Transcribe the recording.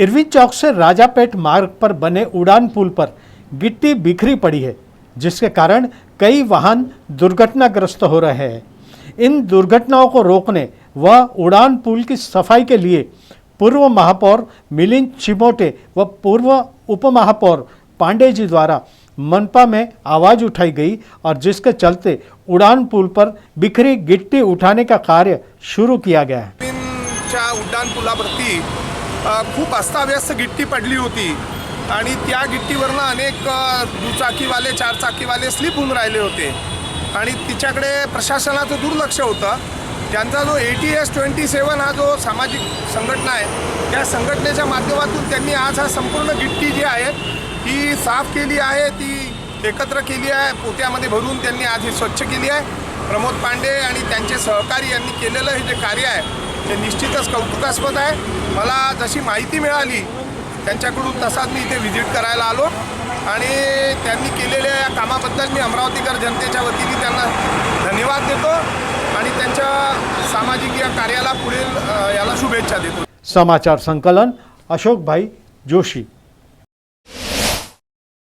Irwin चौक से राजापेट मार्ग पर बने उड़ान पुल पर गिट्टी बिखरी पड़ी है जिसके कारण कई वाहन दुर्घटनाग्रस्त हो रहे हैं। इन दुर्घटनाओं को रोकने व उड़ान पुल की सफ़ाई के लिए पूर्व महापौर मिलिंद चिमोटे व पूर्व उप महापौर पांडे जी द्वारा मनपा में आवाज़ उठाई गई और जिसके चलते उड़ान पुल पर बिखरी गिट्टी उठाने का कार्य शुरू किया गया है। पुलावरती अ, खूप अस्ताव्यस्त गिट्टी पडली होती. आणि त्या गिट्टीवरनं अनेक दुचाकीवाले चारचाकीवाले स्लिप होऊन राहिले होते. आणि तिच्याकडे प्रशासनाचं दुर्लक्ष होतं. त्यांचा जो A T S twenty seven हा जो सामाजिक संघटना आहे त्या संघटनेच्या माध्यमातून त्यांनी आज हा संपूर्ण गिट्टी जी आहे ती साफ केली आहे ती एकत्र केली आहे पोत्यामध्ये भरून त्यांनी आज ही स्वच्छ केली आहे. प्रमोद पांडे आणि त्यांचे सहकारी यांनी केलेलं हे जे कार्य आहे ते निश्चितच कौतुकास्पद आहे. मला जशी माहिती मिळाली त्यांच्याकडून तसाच मी इथे व्हिजिट करायला आलो आणि त्यांनी केलेल्या या कामाबद्दल मी अमरावतीकर जनतेच्या वतीने त्यांना धन्यवाद देतो आणि त्यांच्या सामाजिक या कार्याला पुढील याला शुभेच्छा देतो. समाचार संकलन अशोकभाई जोशी.